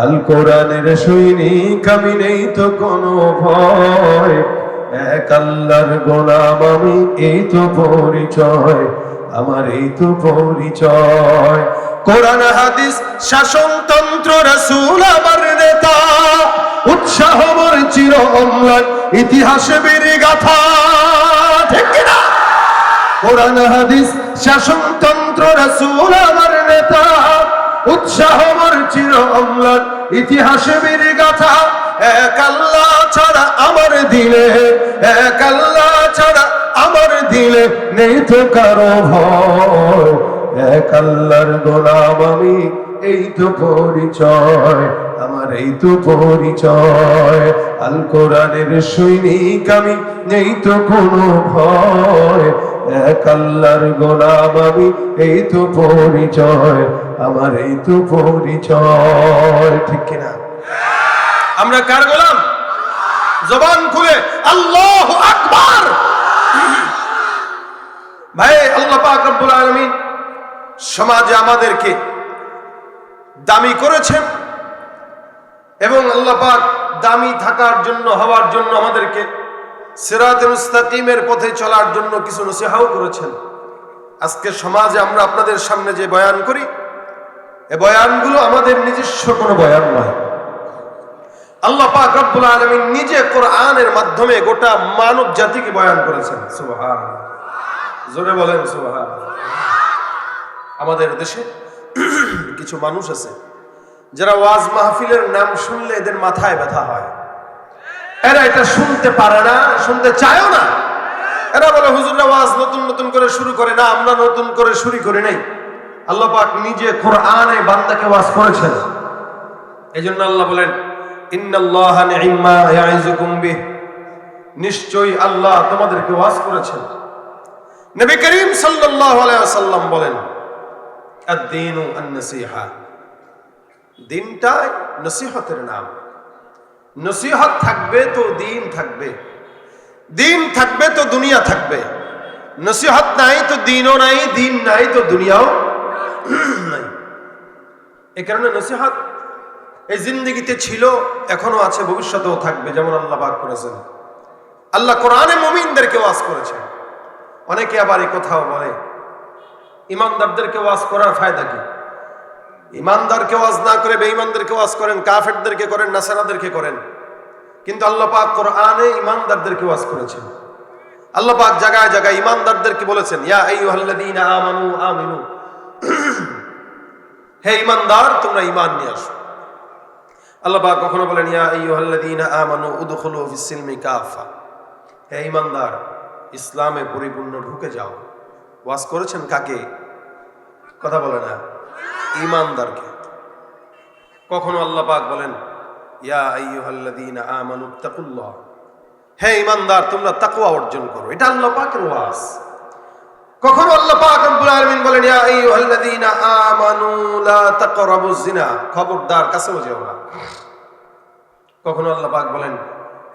আল কোরআনের সৈনিক, আমি নেই তো কোনো ভয়। এক আল্লাহর গোলাম, আমি এই তো পরিচয়, আমার এই তো পরিচয়। কোরআন, হাদিস, শাসনতন্ত্র, রাসূল আমার নেতা। উৎসাহ মোর চির অম্লান ইতিহাসে বেড়ে গাথা। ঠিক কিনা কোরআন, হাদিস, শাসনতন্ত্র, রাসূল আমার নেতা। উৎসাহ মোর চির অম্লান। ইতিহাসে বেড়ে গাথা, এক আল্লাহ ছাড়া আমার দিলে, এক আল্লাহ ছাড়া আমার দিলে নেই তো কারও ভয়। এক আল্লাহর গোলাম আমি, এই তো পরিচয়, আমার এই তো পরিচয়। আল কোরআনের সৈনিক আমি, নেই তো কোনো ভয়। এক আল্লাহর গোলাম আমি, এই তো পরিচয় আমার এই তো পরিচয়। ঠিক কিনা? আমরা কার গোলাম? জবান খুলে, আল্লাহ আকবার! ভাই, আল্লাহ পাক রব্বুল আলামিন সমাজে আমাদেরকে দামি করেছেন এবং আল্লাহ পাক দামি থাকার জন্য, হওয়ার জন্য আমাদেরকে সিরাতে মুস্তাকিমের পথে চলার জন্য কিছু নসিহাও করেছেন। আজকে সমাজে আমরা আপনাদের সামনে যে বয়ান করি এ বয়ানগুলো আমাদের নিজস্ব কোনো বয়ান নয়। আল্লাহ পাক রব্বুল আলামিন নিজে কোরআনের মাধ্যমে গোটা মানব জাতিকে বয়ান করেছেন। সুবহান জোরে বলেন সুবহান আমাদের দেশে কিছু মানুষ আছে, যারা ওয়াজ মাহফিলের নাম শুনলে এদের মাথায় ব্যথা হয়। এরা এটা শুনতে পারে না, শুনতে চায়ও না। এরা বলে, হুজুররা ওয়াজ নতুন নতুন করে শুরু করে না, আমরা নতুন করে শুরু করি নাই। আল্লাহ পাক নিজে কোরআনে বান্দাকে ওয়াজ করেছেন। এই জন্য আল্লাহ বলেন নিশ্চয়ই আল্লাহ তোমাদেরকে ওয়াজ করেছেন। নবী করিম সাল্লাল্লাহু আলাইহি ওয়াসাল্লাম বলেন, আদ-দীনু আন-নাসিহা। দিনটা নসিহতের নাম। নসিহত থাকবে তো দিন থাকবে। দিন থাকবে তো দুনিয়া থাকবে। নসিহত নাই তো দিনও নাই, দিন নাই তো দুনিয়াও এ কারণে নসিহত এই জিন্দগিতে ছিল, এখনও আছে, ভবিষ্যতেও থাকবে, যেমন আল্লাহ পাক করেছেন। আল্লাহ কোরআনে মুমিনদেরকে ওয়াজ করেছেন। অনেকে আবার এই কথাও বলে, ইমানদারদেরকে ওয়াজ করার ফায়দা কি? ইমানদারকে ওয়াজ না করে বেঈমানদেরকে ওয়াজ করেন, কাফেরদেরকে করেন, নাসারাদেরকে করেন। কিন্তু আল্লাহ পাক কোরআনে ইমানদারদেরকে ওয়াজ করেছেন। আল্লাহ পাক জায়গায় জায়গায় ইমানদারদেরকে বলেছেন, ইয়া আইয়ুহাল্লাযীনা আমানু আমিনু। হে ইমানদার, তোমরা ইমান নিয়ে আসো। আল্লাহ কখনো বলেন হে ইমানদার, ইসলামে পরিপূর্ণ ঢুকে যাও। ওয়াজ করেছেন কাকে? কথা বলে না। ইমানদারকে। কখনো আল্লাহ পাক বলেন, ইয়া হে ইমানদার, তোমরা তাকওয়া অর্জন করো। এটা আল্লাহ পাকের ওয়াজ। কখনো আল্লাহ বলেন লা খবরদার বলেন,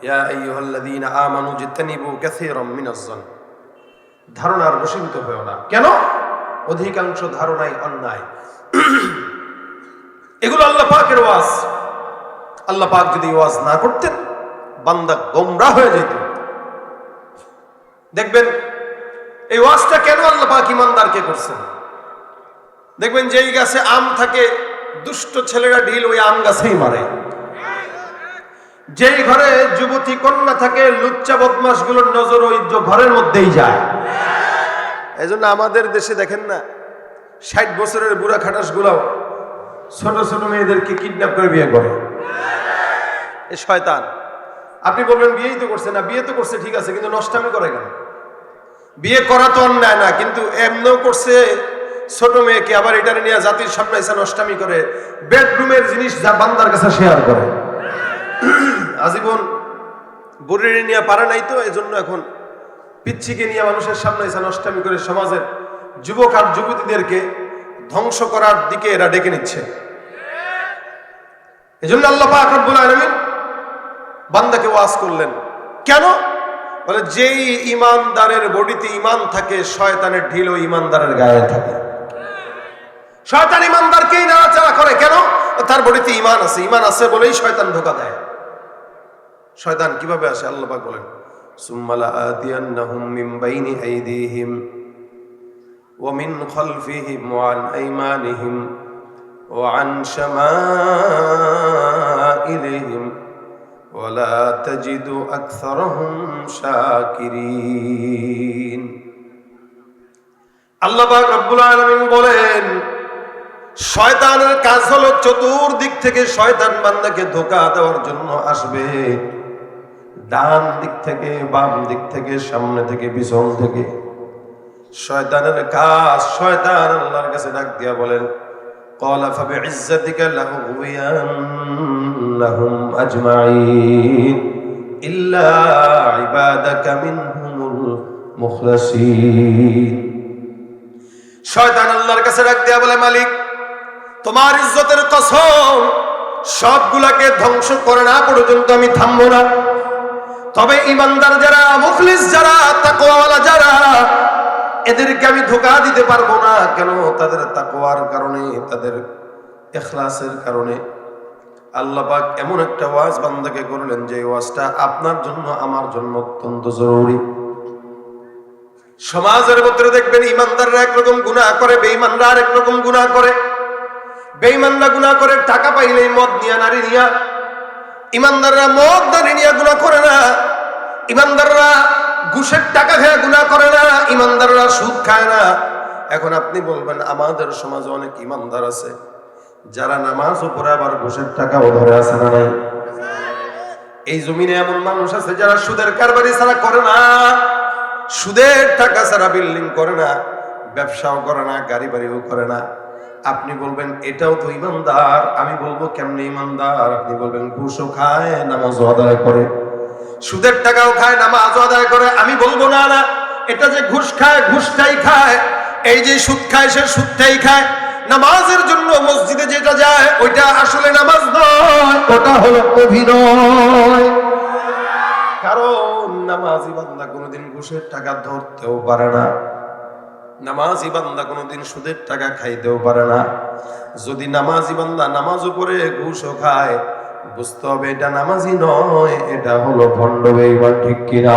ইয়া ধারণার বশীভূত হয়েও না। কেন? অধিকাংশ ধারণাই অন্যায়। এগুলো আল্লাহ পাকের ওয়াজ। আল্লাহ পাক যদি ওয়াজ না করতেন, বান্দা গোমরা হয়ে যেত। দেখবেন এই ওয়াজটা কেন আল্লাহ পাক ইমানদারকে করছেন? দেখবেন যেই গাছে আম থাকে, দুষ্ট ছেলেরা ঢিল ওই আম গাছেই মারে। যেই ঘরে যুবতী কন্যা থাকে, লুচ্চা বদমাসগুলোর নজর ওই ঘরের মধ্যেই যায়। এই আমাদের দেশে দেখেন না, ষাট বছরের বুড়া খাটাস গুলাও ছোট ছোট মেয়েদেরকে কিডন্যাপ করে বিয়ে করে। এ শয়তান। আপনি বলবেন, বিয়েই তো করছে না, বিয়ে তো করছে, ঠিক আছে, কিন্তু নষ্টামি করে কেন? বিয়ে করা তো অন্যায় না, কিন্তু এমনও করছে ছোট মেয়েকে আবার এটারে নিয়ে জাতির সামনে এসে নষ্টামি করে বেডরুমের জিনিস যা বান্দার কাছে শেয়ার করে। আজীবন বুড়িয়ে নিয়ে পারে নাই তো এই জন্য এখন পিচ্ছিকে নিয়ে মানুষের সামনে এসে নষ্টামি করে সমাজের যুবক আর যুবতীদেরকে ধ্বংস করার দিকে এরা ডেকে নিচ্ছে। এই জন্য আল্লাহ পাক রব্বুল আলামিন বান্দাকে ওয়াজ করলেন। কেন? বলে, যেই ইমানদারের বডিতে ইমান থাকে, শয়তানের ঢিল ইমানদারের গায়ে থাকে। শয়তান ইমানদারকেই নাড়াচাড়া করে কেন? তার বডিতে ইমান আছে ইমান আছে বলেই শয়তান ধোকা দেয়। শয়তান কীভাবে আসে? আল্লাহ বলেন সুম্মালা আতিয়ান্নাহুম মিন বাইনি আইদিহিম ওয়া মিন খালফিহিম ওয়া আন আইমানিহিম ওয়া আন শামাইলিহিম। ولا تجد أكثرهم شاكرين আল্লাহ পাক রব্বুল আলামিন বলেন শয়তানের কাজ হলো চতুর্দিক থেকে শয়তান বান্দাকে ধোকা দেওয়ার জন্য আসবে ডান দিক থেকে বাম দিক থেকে সামনে থেকে পিছন থেকে শয়তানের কাজ শয়তান আল্লাহর কাছে ডাক দিয়া বলেন قال فبعزتك لأغوينهم أجمعين إلا عبادك منهم المخلصين শয়তান আল্লাহর কাছে ডাক দিয়া বলে মালিক তোমার ইজ্জতের কসম সবগুলাকে ধ্বংস করে না পর্যন্ত আমি থামবো না তবে ইমানদার যারা মুখলিস যারা তাকওয়ালা যারা এদেরকে আমি ধোকা দিতে পারবো না কেন তাদের তাকওয়ার কারণে তাদের এখলাসের কারণে আল্লাহ পাক এমন একটা ওয়াজ বান্দাকে করলেন যে ওয়াজটা আপনার জন্য, আমার জন্য অত্যন্ত জরুরি। সমাজের মধ্যে দেখবেন ইমানদাররা একরকম গুনাহ করে, বেঈমানরা আরেক রকম গুনাহ করে। বেঈমানরা গুনাহ করে, টাকা পাইলেই মদ নিয়া, নারী নিয়া। ইমানদাররা মদ, নারী নিয়া গুনাহ করে না। ইমানদাররা ঘুষের টাকা খেয়ে গুনাহ করে না। ইমানদাররা সুদ খায় না। এখন আপনি বলবেন, আমাদের সমাজে অনেক ইমানদার আছে। যারা নামাজ উপরে আবার ঘুষের টাকাও ধরে আছে না নাই? এই জমিনে এমন মানুষ আছে যারা সুদের কারবারি ছাড়া করে না, সুদের টাকা ছাড়া বিল্ডিং করে না, ব্যবসাও করে না, গাড়ি বাড়িও করে না। আপনি বলবেন, এটাও তো ইমানদার। আমি বলব, কেমনে ইমানদার? আপনি বলবেন, ঘুষও খায় নামাজ আদায় করে। সুদের টাকাও খায় নামাজ আদায় করে। আমি বলব, না না, এটা যে ঘুষ খায়, ঘুষটাই খায়। এই যে সুদ খায়, সে সুদটাই খায়। নামাজের জন্য মসজিদে যেটা যায় ওইটা আসলে নামাজ নয়। ওটা হলো অভিনয়। কারণ নামাজি বান্দা কোনোদিন ঘুষের টাকা ধরতেও পারে না। নামাজি বান্দা কোনোদিন সুদের টাকা খাইতেও পারে না। যদি নামাজি বান্দা নামাজ উপরে ঘুষও খায় বুঝতে হবে এটা নামাজি নয় এটা হলো ভণ্ড বেইমান ঠিক কিনা?